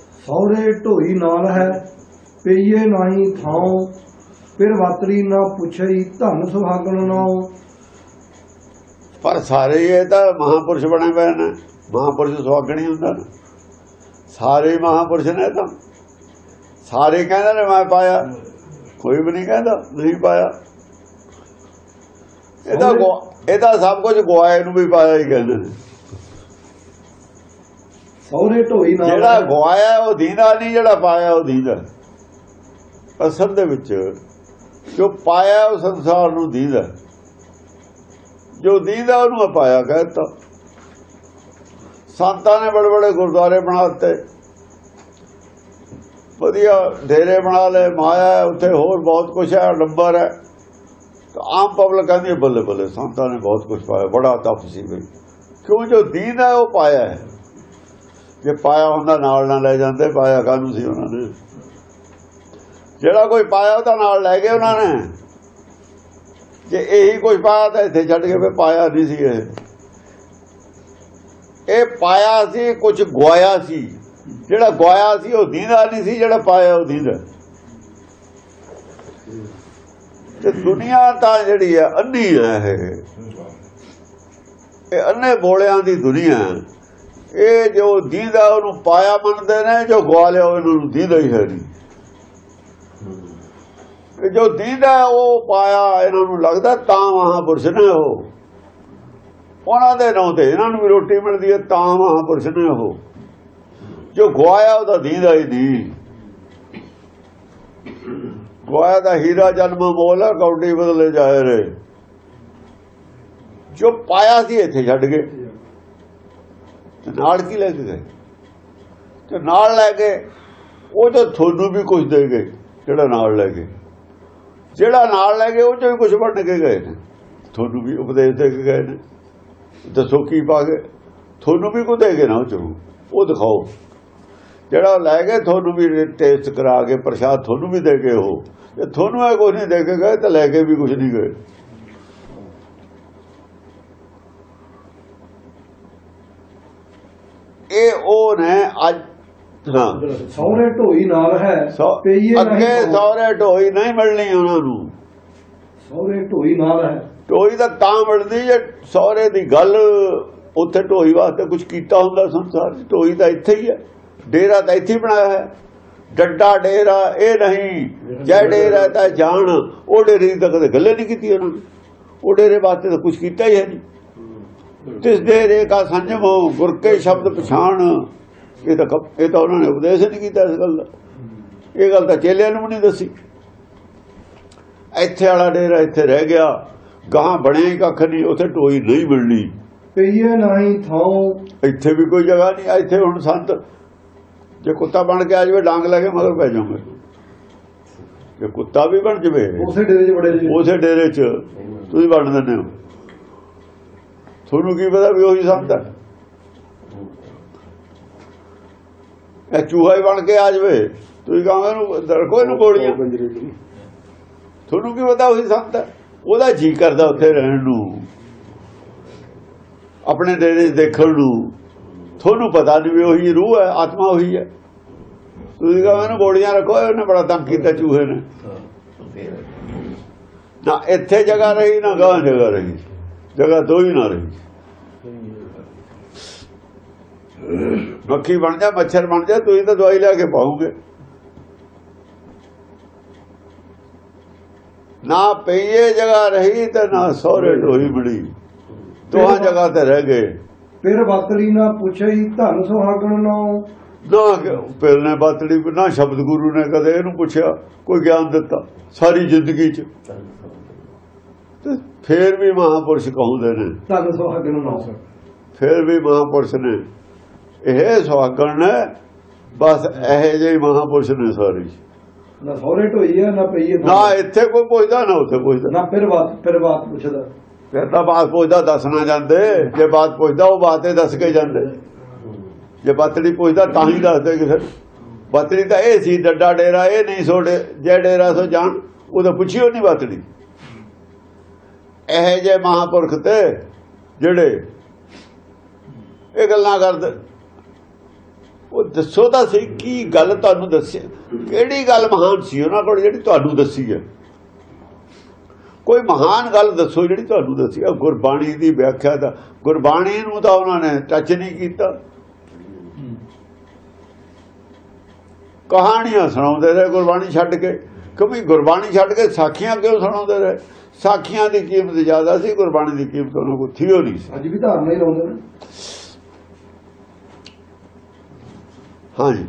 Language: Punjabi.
ਸੌਰੇ ਢੋਈ ਨਾਲ ਹੈ ਪਈਏ ਨਾਹੀ ਥਾਉ ਫਿਰ ਵਾਤਰੀ ਨਾ ਪੁੱਛਈ ਧਨ ਸੁਹਾਗਣ ਨਾਉ। ਪਰ ਸਾਰੇ ਇਹ ਤਾਂ ਮਹਾਪੁਰਸ਼ ਬਣੇ ਪਏ ਨੇ ਮਹਾਪੁਰਸ਼ ਸੁਹਾਗਣੀ ਹੁੰਦਾ ਨਾ। ਸਾਰੇ ਮਹਾਪੁਰਸ਼ ਨੇ ਤਾਂ। ਸਾਰੇ ਕਹਿੰਦੇ ਨੇ ਮੈਂ ਪਾਇਆ ਕੋਈ ਵੀ ਨਹੀਂ ਕਹਿੰਦਾ ਨਹੀਂ ਪਾਇਆ। ਇਹਦਾ ਗੁਆ- ਇਹਦਾ ਸਭ ਕੁਝ ਗਵਾਏ ਨੂੰ ਵੀ ਪਾਇਆ ਹੀ ਕਹਿੰਦੇ ਨੇ। ਸੌਰੇ ਢੋਈ ਨਾਲ ਜਿਹੜਾ ਹੈ। ਗਵਾਇਆ ਉਹ ਦੀਦਾ ਨਹੀਂ ਜਿਹੜਾ ਪਾਇਆ ਉਹ ਦੀਦਾ ਅਸਲ ਦੇ ਵਿੱਚ ਜੋ ਪਾਇਆ ਉਹ ਸੰਸਾਰ ਨੂੰ ਦੀਦਾ ਜੋ ਦੀਦਾ ਉਹਨੂੰ ਪਾਇਆ ਕਹਿੰਦਾ ਸੰਤਾਂ ਨੇ ਬੜੇ ਬੜੇ ਗੁਰਦੁਆਰੇ ਬਣਾਤੇ ਵਧੀਆ ਡੇਰੇ ਬਣਾ ਲਏ, ਮਾਇਆ ਉੱਥੇ ਹੋਰ ਬਹੁਤ ਕੁਝ ਹੈ, ਨੰਬਰ ਹੈ। ਤਾਂ ਆਮ ਪਬਲਿਕ ਕਹਿੰਦੀ ਬੱਲੇ ਬੱਲੇ, ਸੰਤਾਂ ਨੇ ਬਹੁਤ ਕੁਝ ਪਾਇਆ, ਬੜਾ ਤਪ ਸੀ ਬਈ ਕਿਉਂ? ਜੋ ਦੀਨ ਹੈ, ਉਹ ਪਾਇਆ ਹੈ। ਜੇ ਪਾਇਆ ਹੁੰਦਾ ਨਾਲ ਨਾ ਲੈ ਜਾਂਦੇ, ਪਾਇਆ ਕਾਹਨੂੰ ਸੀ ਉਹਨਾਂ ਨੇ? ਜਿਹੜਾ ਕੋਈ ਪਾਇਆ ਉਹਦਾ ਨਾਲ ਲੈ ਗਏ ਉਹਨਾਂ ਨੇ। ਜੇ ਇਹੀ ਕੁਝ ਪਾਇਆ ਤਾਂ ਇੱਥੇ ਛੱਡ ਕੇ ਫੇ ਪਾਇਆ ਨਹੀਂ ਸੀ ਇਹ। ਇਹ ਪਾਇਆ ਸੀ ਕੁਝ ਗਵਾਇਆ ਸੀ। ਜਿਹੜਾ ਗਵਾਇਆ ਸੀ, ਉਹ ਦੀਦਾ ਨਹੀਂ ਸੀ, ਜਿਹੜਾ ਪਾਇਆ ਉਹ ਦੀਦਾ। ਤੇ ਦੁਨੀਆ ਤਾਂ ਜਿਹੜੀ ਹੈ, ਅੰਨੀ ਹੈ ਇਹ। ਇਹ ਅੰਨੇ ਬੋਲਿਆਂ ਦੀ ਦੁਨੀਆ ਇਹ ਜੋ ਦੀਦਾ ਉਹਨੂੰ ਪਾਇਆ ਮੰਨਦੇ ਨੇ, ਜੋ ਗਵਾ ਲਿਆ ਉਹਨੂੰ ਦੀਦਾ ਹੀ ਹੈ ਨਹੀਂ। ਜੋ ਦੀਦਾ ਉਹ ਪਾਇਆ ਇਹਨਾਂ ਨੂੰ ਲੱਗਦਾ ਤਾਂ ਮਹਾਪੁਰਸ਼ ਨੇ ਉਹ। ਉਹਨਾਂ ਦੇ ਨਾਂ ਤੇ ਇਹਨਾਂ ਨੂੰ ਵੀ ਰੋਟੀ ਮਿਲਦੀ ਹੈ, ਤਾਂ ਮਹਾਪੁਰਸ਼ ਨੇ ਉਹ। ਜੋ ਗਵਾਇਆ ਉਹਦਾ ਦੀਦਾ ਹੀ ਨਹੀਂ। ਗਵਾਇਆ ਦਾ ਹੀਰਾ ਜਨਮ ਮੋਲ ਕੌਡੀ ਬਦਲੇ ਜਾਏ ਰੇ ਜੋ ਪਾਇਆ ਸੀ, ਇੱਥੇ ਛੱਡ ਗਏ। ਨਾਲ ਕੀ ਲੈ ਕੇ ਗਏ? ਤੇ ਨਾਲ ਲੈ ਕੇ, ਉਹ ਤਾਂ ਤੁਹਾਨੂੰ ਵੀ ਕੁਝ ਦੇ ਗਏ, ਜਿਹੜਾ ਨਾਲ ਲੈ ਗਏ ਜਿਹੜਾ ਨਾਲ ਲੈ ਗਏ ਉਹ ਚੋਂ ਵੀ ਕੁਝ ਵੰਡ ਕੇ ਗਏ ਨੇ। ਤੁਹਾਨੂੰ ਵੀ ਉਪਦੇਸ਼ ਦੇ ਕੇ ਗਏ ਨੇ। ਦੱਸੋ ਕੀ ਪਾ ਗਏ ਤੁਹਾਨੂੰ ਵੀ ਕੁਝ ਦੇ ਗਏ ਨਾ ਉਹ ਚੋਂ। ਉਹ ਦਿਖਾਓ। ਜਿਹੜਾ ਲੈ ਗਏ ਤੁਹਾਨੂੰ ਵੀ ਟੇਸਟ ਕਰਾ ਕੇ, ਪ੍ਰਸ਼ਾਦ ਤੁਹਾਨੂੰ ਵੀ ਦੇ ਗਏ ਉਹ। ਜੇ ਤੁਹਾਨੂੰ ਇਹ ਕੁਝ ਨਹੀਂ ਦੇ ਕੇ ਗਏ, ਤਾਂ ਲੈ ਕੇ ਵੀ ਕੁਝ ਨਹੀਂ ਗਏ। ਇਹ ਉਹ ਨੇ ਅੱਜ ਹਾਂ। ਸੌਰੇ ਢੋਈ ਨਾਲ ਹੈ ਪਈਏ ਅੱਗੇ ਸੌਰੇ ਢੋਈ ਨਹੀਂ ਮਿਲਣੀ ਉਹਨਾਂ ਨੂੰ। ਸੌਰੇ ਢੋਈ ਨਾਲ ਹੈ। ਢੋਈ ਤਾਂ ਤਾਂ ਮਿਲਦੀ ਜੇ ਸਹੁਰੇ ਦੀ ਗੱਲ ਉੱਥੇ ਢੋਈ ਵਾਸਤੇ ਕੁਝ ਕੀਤਾ ਹੁੰਦਾ ਸੰਸਾਰ ਢੋਈ ਤਾਂ ਇੱਥੇ ਹੀ ਹੈ। ਡੇਰਾ ਤਾਂ ਇੱਥੇ ਬਣਾਇਆ ਹੈ। ਡੱਡਾ ਡੇਰਾ ਇਹ ਨਹੀਂ। ਜੈ ਡੇਰਾ ਤਾਂ ਜਾਣ। ਉਹ ਡੇਰੇ ਦੀ ਤਾਂ ਕਦੇ ਗੱਲੇ ਨਹੀਂ ਕੀਤੀ ਉਹਨਾਂ ਨੇ। ਉਹ ਡੇਰੇ ਵਾਸਤੇ ਤਾਂ ਕੁਝ ਕੀਤਾ ਹੀ ਹੈ ਨਹੀਂ। ਤਿਸ ਡੇਰੇ ਕਾ ਸੰਜਮ ਗੁਰ ਕੇ ਸ਼ਬਦ ਪਛਾਣ। ਇਹ ਤਾਂ ਇਹ ਤਾਂ ਉਹਨਾਂ ਨੇ ਉਪਦੇਸ਼ ਨਹੀਂ ਕੀਤਾ ਇਸ ਗੱਲ ਦਾ। ਇਹ ਗੱਲ ਤਾਂ ਚੇਲਿਆਂ ਨੂੰ ਨਹੀਂ ਦੱਸੀ। ਇੱਥੇ ਵਾਲਾ ਡੇਰਾ ਇੱਥੇ ਰਹਿ ਗਿਆ। ਗਾਂ ਬਣਿਆ ਹੀ ਕੱਖ ਨਹੀਂ ਉੱਥੇ ਢੋਈ ਨਹੀਂ ਮਿਲਣੀ। ਪਈਏ ਨਾਹੀ ਥਾਉ। ਇੱਥੇ ਵੀ ਕੋਈ ਜਗ੍ਹਾ ਨਹੀਂ ਇੱਥੇ ਹੁਣ ਸੰਤ। ਜੇ ਕੁੱਤਾ ਬਣ ਕੇ ਆ ਜਾਵੇ ਡਾਂਗ ਲੈ ਕੇ ਮਗਰ ਪੈ ਜਾਓਗੇ ਜੇ ਕੁੱਤਾ ਵੀ ਬਣ ਜਵੇ ਉਸੇ ਡੇਰੇ 'ਚ ਬੜੇ ਉਸੇ ਡੇਰੇ 'ਚ ਤੁਸੀਂ ਬਣ ਦਿੰਦੇ ਹੋ। ਤੁਹਾਨੂੰ ਕੀ ਪਤਾ ਵੀ ਉਹੀ ਸੰਤ ਹੈ ਇਹ ਚੂਹਾ ਹੀ ਬਣ ਕੇ ਆ ਜਾਵੇ ਤੁਸੀਂ ਕਹੋਗੇ ਇਹਨੂੰ ਦਰਕੋ ਇਹਨੂੰ ਗੋਲੀਆਂ ਤੁਹਾਨੂੰ ਕੀ ਪਤਾ ਉਹੀ ਸੰਤ ਹੈ ਉਹਦਾ ਜੀ ਕਰਦਾ ਉੱਥੇ ਰਹਿਣ ਨੂੰ ਆਪਣੇ ਡੇਰੇ ਦੇਖਣ ਨੂੰ ਤੁਹਾਨੂੰ ਪਤਾ ਨਹੀਂ ਵੀ ਉਹੀ ਰੂਹ ਹੈ ਆਤਮਾ ਉਹੀ ਹੈ ਤੁਸੀਂ ਕਹੋ ਇਹਨੂੰ ਗੋਲੀਆਂ ਰੱਖੋ ਇਹਨੇ ਬੜਾ ਤੰਗ ਕੀਤਾ ਚੂਹੇ ਨੇ ਨਾ ਇੱਥੇ ਜਗ੍ਹਾ ਰਹੀ ਨਾ ਗਾਂ ਜਗ੍ਹਾ ਰਹੀ ਜਗ੍ਹਾ ਦੋ ਹੀ ਨਾ ਰਹੀ। ਮੱਖੀ ਬਣ ਜਾ ਮੱਛਰ ਬਣ ਜਾ ਤੁਸੀਂ ਤਾਂ ਦਵਾਈ ਲੈ ਕੇ ਪਾਓਗੇ। ਨਾ ਪਈਏ ਜਗ੍ਹਾ ਰਹੀ ਤੇ ਨਾ ਸਹੁਰੇ ਢੋਈ ਬੜੀ ਦੋਹਾਂ ਜਗ੍ਹਾ ਤੇ ਰਹਿ ਗਏ। ਫਿਰ ਵਾਤਰੀ ਨਾ ਪੁੱਛਈ ਧਨ ਸੁਹਾਗਣ ਨਾਉ ਨਾ ਪਿਲ ਨੇ ਬਾਤੜੀ ਨਾ ਸ਼ਬਦ ਗੁਰੂ ਨੇ ਕਦੇ ਇਹਨੂੰ ਪੁੱਛਿਆ ਕੋਈ ਗਿਆਨ ਦਿੱਤਾ ਸਾਰੀ ਜ਼ਿੰਦਗੀ ਚ। ਫੇਰ ਵੀ ਮਹਾਪੁਰਸ਼ ਕਹਉਂਦੇ ਨੇ। ਧਨ ਸੁਹਾਗਣ ਨਾਉ ਫੇਰ ਵੀ ਮਹਾਪੁਰਸ਼ ਨੇ। ਇਹ ਸੁਹਾਗਣ ਨੇ ਬਸ ਇਹੋ ਜਿਹੇ ਮਹਾਪੁਰਸ਼ ਨੇ ਸਾਰੇ। ਨਾ ਸੌਰੇ ਢੋਈ ਹੈ ਨਾ ਪਈਏ ਨਾ ਇੱਥੇ ਕੋਈ ਪੁੱਛਦਾ ਨਾ ਉੱਥੇ ਪੁੱਛਦਾ। ਨਾ ਫਿਰ ਬਾਤ ਫਿਰ ਬਾਤ ਪੁੱਛਦਾ। ਫਿਰ ਤਾਂ ਬਾਤ ਪੁੱਛਦਾ ਦੱਸਣਾ ਜਾਂਦੇ। ਜੇ ਬਾਤ ਪੁੱਛਦਾ ਉਹ ਬਾਤੇ ਦੱਸ ਕੇ ਜਾਂਦੇ। ਜੇ ਬਾਤੜੀ ਪੁੱਛਦਾ ਤਾਂ ਹੀ ਦੱਸਦੇ ਕਿਸੇ ਨੂੰ। ਬਾਤੜੀ ਤਾਂ ਇਹ ਸੀ ਡੱਡਾ ਡੇਰਾ ਇਹ ਨਹੀਂ ਸੋਡੇ ਜੇ ਡੇਰਾ ਸੋ ਜਾਣ ਉਹ ਤਾਂ ਪੁੱਛਿਓ ਨਹੀਂ ਬਾਤੜੀ ਇਹ ਜੇ ਮਹਾਪੁਰਖ ਤੇ ਜਿਹੜੇ ਇਹ ਗੱਲਾਂ ਕਰਦੇ। ਉਹ ਦੱਸੋ ਤਾਂ ਸਹੀ ਕੀ ਗੱਲ ਤੁਹਾਨੂੰ ਦੱਸਿਆ। ਕਿਹੜੀ ਗੱਲ ਮਹਾਨ ਸੀ ਉਹਨਾਂ ਕੋਲ ਜਿਹੜੀ ਤੁਹਾਨੂੰ ਦੱਸੀ ਹੈ? ਕੋਈ ਮਹਾਨ ਗੱਲ ਦੱਸੋ ਜਿਹੜੀ ਤੁਹਾਨੂੰ ਦੱਸੀ ਹੈ। ਗੁਰਬਾਣੀ ਦੀ ਵਿਆਖਿਆ ਦਾ ਗੁਰਬਾਣੀ ਨੂੰ ਤਾਂ ਉਹਨਾਂ ਨੇ ਟੱਚ ਨਹੀਂ ਕੀਤਾ। ਕਹਾਣੀਆਂ ਸੁਣਾਉਂਦੇ ਰਹੇ ਗੁਰਬਾਣੀ ਛੱਡ ਕੇ। ਕਿਉਂਕਿ ਗੁਰਬਾਣੀ ਛੱਡ ਕੇ ਸਾਖੀਆਂ ਕਿਉਂ ਸੁਣਾਉਂਦੇ ਰਹੇ? ਸਾਖੀਆਂ ਦੀ ਕੀਮਤ ਜ਼ਿਆਦਾ ਸੀ ਗੁਰਬਾਣੀ ਦੀ ਕੀਮਤ ਉਹਨਾਂ ਕੋਲ ਥੀ ਨਹੀਂ ਸੀ। ਅੱਜ ਵੀ ਧਾਰਨਾ ਹੀ ਲਾਉਂਦੇ ਨੇ। ਹਾਂਜੀ।